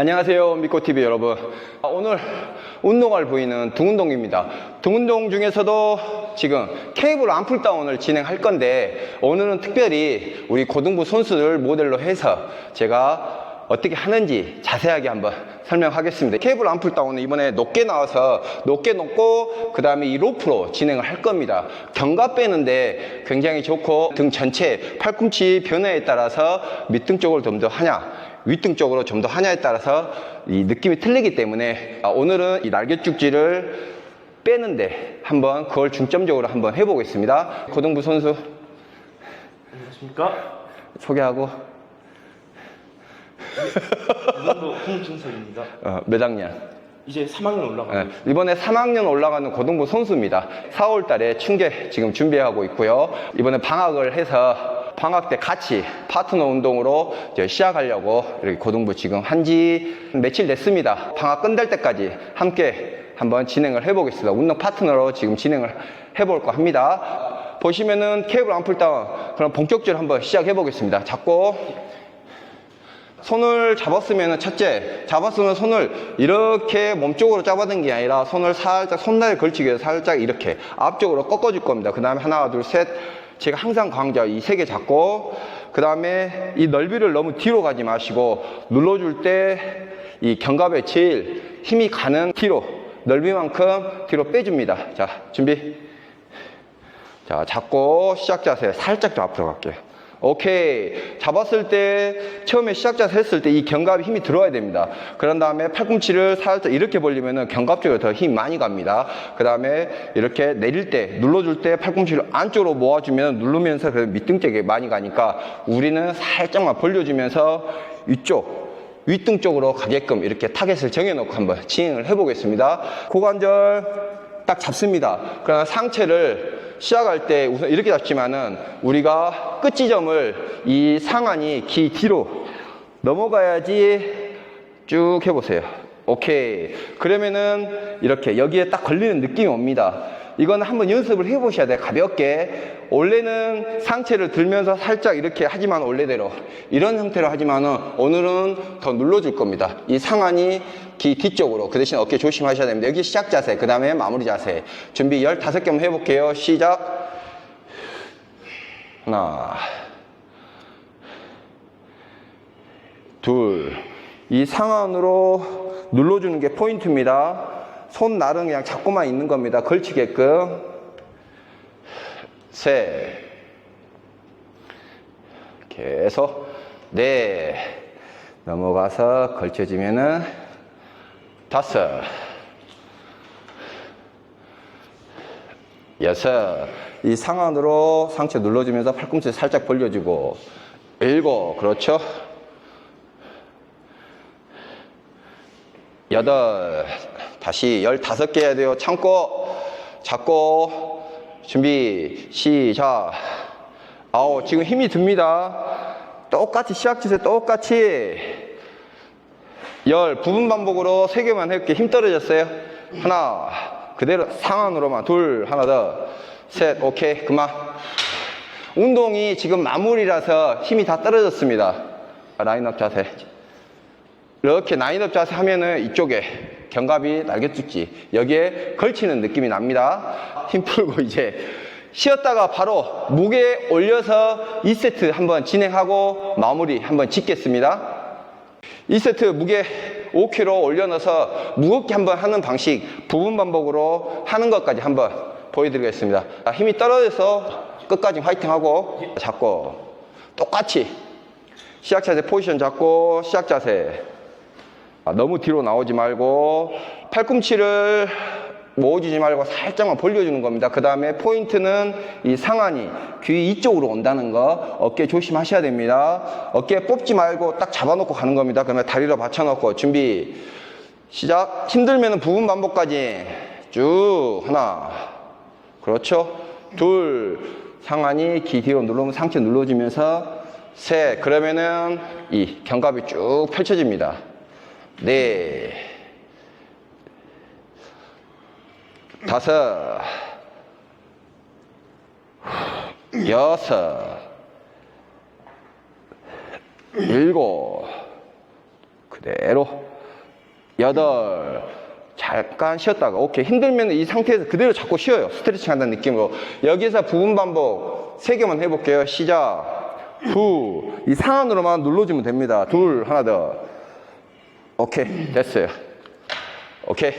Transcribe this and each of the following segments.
안녕하세요 미코TV 여러분. 아, 오늘 운동할 부위는 등운동입니다. 등운동 중에서도 지금 케이블 암풀 다운을 진행할 건데 오늘은 특별히 우리 고등부 선수들 모델로 해서 제가 어떻게 하는지 자세하게 한번 설명하겠습니다. 케이블 암풀 다운은 이번에 높게 나와서 높게 놓고 그 다음에 이 로프로 진행을 할 겁니다. 견갑 빼는데 굉장히 좋고 등 전체 팔꿈치 변화에 따라서 밑등 쪽을 좀 더 하냐 윗등 쪽으로 좀 더 하냐에 따라서 이 느낌이 틀리기 때문에 아, 오늘은 이 날개죽지를 빼는데 한번 그걸 중점적으로 한번 해보겠습니다. 고등부 선수 안녕하십니까? 소개하고 무전도 홍준석입니다. 어, 몇 학년? 이제 3학년 올라가고 네, 이번에 3학년 올라가는 고등부 선수입니다. 4월 달에 춘계 지금 준비하고 있고요. 이번에 방학을 해서 방학 때 같이 파트너 운동으로 이제 시작하려고 이렇게 고등부 지금 한 지 며칠 됐습니다. 방학 끝날 때까지 함께 한번 진행을 해보겠습니다. 운동 파트너로 지금 진행을 해볼까 합니다. 보시면은 케이블 암풀 다운 그럼 본격적으로 한번 시작해 보겠습니다. 잡고 손을 잡았으면 첫째 잡았으면 손을 이렇게 몸쪽으로 잡아든 게 아니라 손을 살짝 손날 걸치기 위해서 살짝 이렇게 앞쪽으로 꺾어줄 겁니다 그 다음에 하나 둘셋 제가 항상 강조 이세 개 잡고 그 다음에 이 넓이를 너무 뒤로 가지 마시고 눌러줄 때 이 견갑에 제일 힘이 가는 뒤로 넓이만큼 뒤로 빼줍니다 자 준비 자, 잡고 시작 자세 살짝 더 앞으로 갈게요. 오케이. 잡았을 때, 처음에 시작 자세 했을 때 이 견갑에 힘이 들어야 됩니다. 그런 다음에 팔꿈치를 살짝 이렇게 벌리면은 견갑 쪽에 더 힘이 많이 갑니다. 그 다음에 이렇게 내릴 때, 눌러줄 때 팔꿈치를 안쪽으로 모아주면 누르면서 그 밑등 쪽에 많이 가니까 우리는 살짝만 벌려주면서 위쪽, 윗등 쪽으로 가게끔 이렇게 타겟을 정해놓고 한번 진행을 해보겠습니다. 고관절 딱 잡습니다. 그러나 상체를 시작할 때 우선 이렇게 잡지만은 우리가 끝 지점을 이 상안이 기 뒤로 넘어가야지 쭉 해보세요. 오케이. 그러면은 이렇게 여기에 딱 걸리는 느낌이 옵니다. 이건 한번 연습을 해보셔야 돼요. 가볍게. 원래는 상체를 들면서 살짝 이렇게 하지만 원래대로. 이런 형태로 하지만은 오늘은 더 눌러줄 겁니다. 이 상안이 귀 뒤쪽으로. 그 대신 어깨 조심하셔야 됩니다. 여기 시작 자세. 그 다음에 마무리 자세. 준비 15개 한번 해볼게요. 시작. 하나. 둘. 이 상안으로 눌러주는 게 포인트입니다. 손 날은 그냥 잡고만 있는 겁니다. 걸치게끔. 셋. 계속. 넷. 넘어가서 걸쳐지면은 다섯. 여섯. 이 상안으로 상체 눌러주면서 팔꿈치 살짝 벌려주고. 일곱. 그렇죠? 여덟, 다시 열다섯 개 해야 돼요. 참고, 잡고, 준비, 시작. 아홉, 지금 힘이 듭니다. 똑같이 시작 주세요. 똑같이. 열, 부분 반복으로 세 개만 해볼게요. 힘 떨어졌어요. 하나, 그대로 상안으로만. 둘, 하나 더. 셋, 오케이, 그만. 운동이 지금 마무리라서 힘이 다 떨어졌습니다. 라인업 자세. 이렇게 나인업 자세 하면은 이쪽에 견갑이 날개죽지 여기에 걸치는 느낌이 납니다. 힘 풀고 이제 쉬었다가 바로 무게 올려서 2세트 한번 진행하고 마무리 한번 짓겠습니다. 2세트 무게 5kg 올려놔서 무겁게 한번 하는 방식 부분 반복으로 하는 것까지 한번 보여드리겠습니다. 자, 힘이 떨어져서 끝까지 화이팅하고 잡고 똑같이 시작 자세 포지션 잡고 시작 자세. 아, 너무 뒤로 나오지 말고 팔꿈치를 모아주지 말고 살짝만 벌려주는 겁니다. 그 다음에 포인트는 이 상안이 귀 이쪽으로 온다는 거 어깨 조심하셔야 됩니다. 어깨 뽑지 말고 딱 잡아놓고 가는 겁니다. 그러면 다리로 받쳐놓고 준비 시작 힘들면 부분 반복까지 쭉 하나 그렇죠 둘 상안이 귀 뒤로 누르면 상체 눌러주면서 셋 그러면은 이 견갑이 쭉 펼쳐집니다. 네. 다섯. 여섯. 일곱. 그대로 여덟 잠깐 쉬었다가 오케이 힘들면 이 상태에서 그대로 잡고 쉬어요 스트레칭 한다는 느낌으로 여기서 부분 반복 세 개만 해볼게요 시작 후이 상안으로만 눌러주면 됩니다 둘 하나 더 오케이 됐어요. 오케이.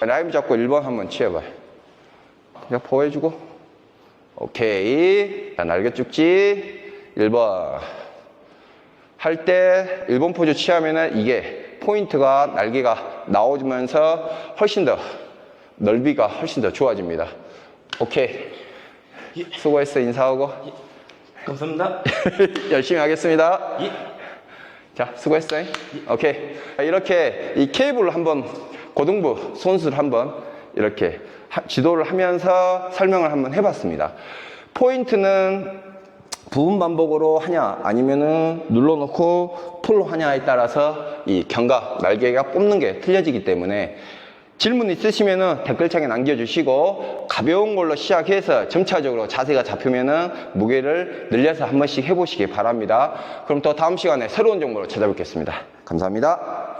라이브 잡고 1번 한번 치워봐요 그냥 보여주고. 오케이. 자 날개 쭉지. 1번. 할때 일본 포즈 취하면은 이게 포인트가 날개가 나오면서 훨씬 더 넓이가 훨씬 더 좋아집니다. 오케이. 수고했어. 인사하고. 감사합니다. 열심히 하겠습니다. 예. 자 수고했어. 오케이. 이렇게 이 케이블을 한번 고등부 손수를 한번 이렇게 하- 지도를 하면서 설명을 한번 해봤습니다. 포인트는 부분 반복으로 하냐 아니면은 눌러놓고 풀로 하냐에 따라서 이 견갑 날개가 뽑는 게 틀려지기 때문에 질문 있으시면은 댓글창에 남겨주시고 가벼운 걸로 시작해서 점차적으로 자세가 잡히면은 무게를 늘려서 한 번씩 해보시기 바랍니다. 그럼 또 다음 시간에 새로운 정보로 찾아뵙겠습니다. 감사합니다.